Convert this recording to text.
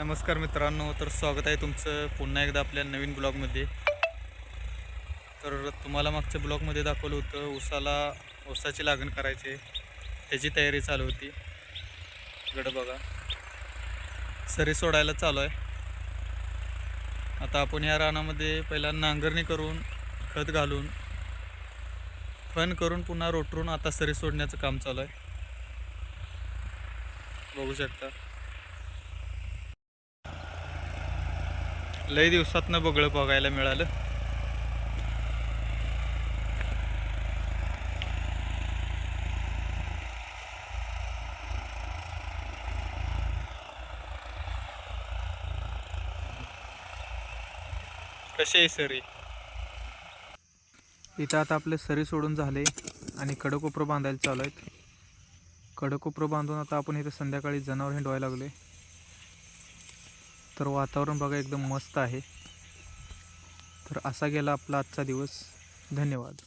नमस्कार मित्रांनो तर स्वागत आहे तुमचं पुन्हा एकदा आपल्या नवीन ब्लॉगमध्ये. तर तुम्हाला मागच्या ब्लॉगमध्ये दाखवलं होतं उसाला उसाची लागण करायची त्याची तयारी चालू होती. इकडं बघा. सरी सोडायला चालू आहे. आता आपण या रानामध्ये पहिला नांगरणी करून खत घालून फन करून पुन्हा रोटरून आता सरी सोडण्याचं काम चालू आहे. बघू शकता. लई दिवसातनं बगळं बघायला मिळालं. कसे आहे सरी? इथं आता आपले सरी सोडून झाले आणि कडकोपरं बांधायला चालू आहेत. कडकोपरं बांधून आता आपण इथं संध्याकाळी जनावर हिंडवायला लागले तर वातावरण बघा एकदम मस्त आहे. तर असा गेला आपला आजचा दिवस. धन्यवाद.